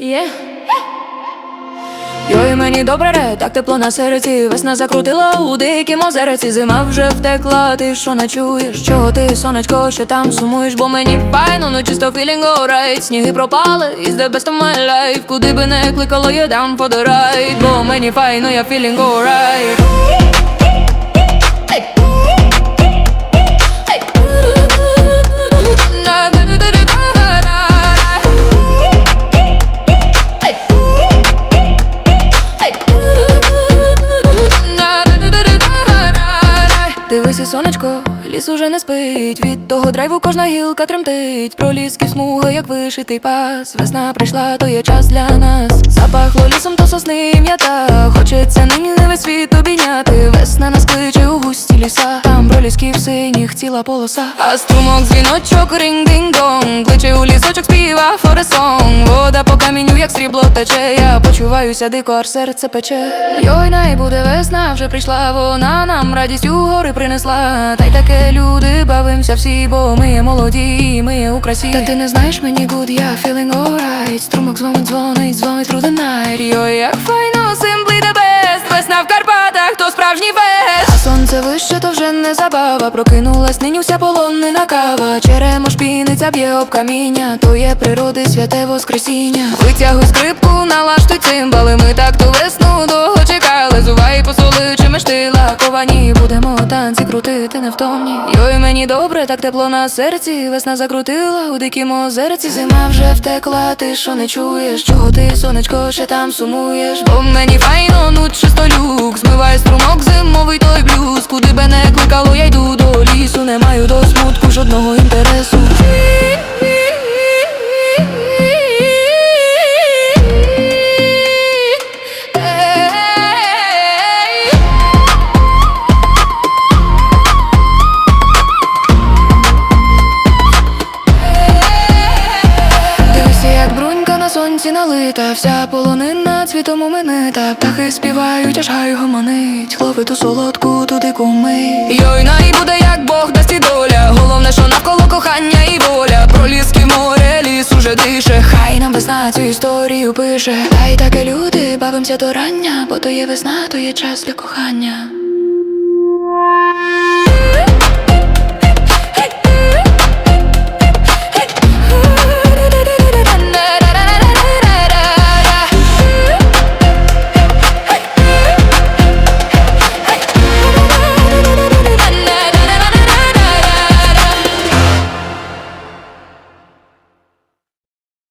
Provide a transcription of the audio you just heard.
Є. Йой, мені добре, ре, так тепло на серці. Весна закрутила у дикім озереці Зима вже втекла, ти що не чуєш? Чого ти, сонечко, ще там сумуєш? Бо мені файно, ну чисто feeling alright. Сніги пропали, is the best of my life. Куди би не кликало, я the ride. Бо мені файно, я feeling alright Сонечко, ліс уже не спить. Від того драйву кожна гілка тремтить. Проліски смуга, як вишитий пас. Весна прийшла, то є час для нас. Запахло лісом, то сосни м'ята. Хочеться нині не весь світ обійняти. Ціла полоса. А струмок, дзвіночок, ринг-динг-донг Кличе у лісочок, співа форесон. Вода по камінню, як срібло тече. Я почуваюся дико, аж серце пече. Йой, най буде весна, вже прийшла вона нам радість у гори принесла. Та й таке люди бавимося всі, бо ми є молоді, ми є у красі. Та ти не знаєш мені гуд, я feeling alright Струмок дзвонить, дзвонить, дзвонить through the night Йой, як файно, simply the Сонце то вже не забава. Прокинулась нині вся полонена кава. Черемо шпіниця б'є об каміння. То є природи святе воскресіння. Витягуй скрипку, налаштуй цимбали. Ми так ту весну довго мешти Будемо танці крутити невтомні. Йой, мені добре, так тепло на серці. Весна закрутила у дикім озерці. Зима вже втекла, ти що не чуєш? Чого ти, сонечко, ще там сумуєш? Бо мені файно, ну чисто люк Змиває струмок зимовий той блюз. Куди б не кликало, я сонці налита, вся полонина цвітом уменита Птахи співають, аж гай гомонить. Лови ту солодку, ту дику мить Йой, най буде, як Бог дасть і доля. Головне, що навколо кохання і воля. Про ліски в море, ліс уже дише. Хай нам весна цю історію пише. Та й таке люди, бавимося до рання Бо то є весна, то є час для кохання